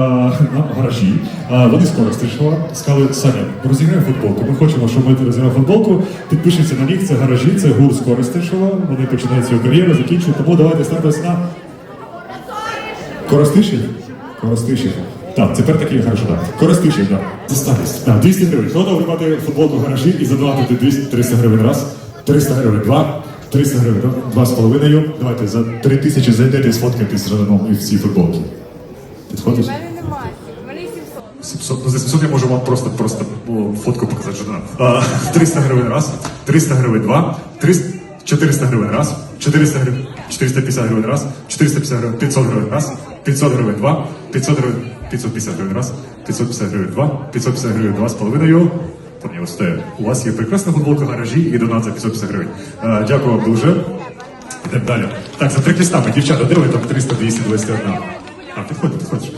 На гаражі. Вони з Коростишева сказали, Саня, розіграємо футболку. Ми хочемо, щоб ми розіграли футболку. Підпишіться на них, це гаражі, це гур з Коростишева. Вони починають свою кар'єру, закінчують. Тому давайте ставтесь на Коростишів? Коростишів. Так, тепер такий так. Коростишів, так. Заставість. Так, 200 гривень. Хто придбати футболку гаражі і задонатити 200, 300 гривень раз, 300 гривень два, 300 гривень два з половиною. Давайте за 3 тисячі зайдете і сфоткаєтесь з і всі футболки. Підходить? Немає. У мене 700. 700, ну за 700 я можу вам просто, просто фотку показати Жадана. 300 гривень раз, 300 гривень два, 300, 400 гривень раз, 400 гривень, 450 гривень раз, 450 гривень, 500 гривень раз, 500 гривень два, 500 гривень, 550 гривень раз, 550 гривень два, 550 гривень два з половиною. Пані Осте, у вас є прекрасна футболка в гаражі і донат за 550 гривень. Дякую вам дуже. Йдемо далі. Так, за три крістами, дівчата, де ви там 300, 221? А, підходьте, підходьте.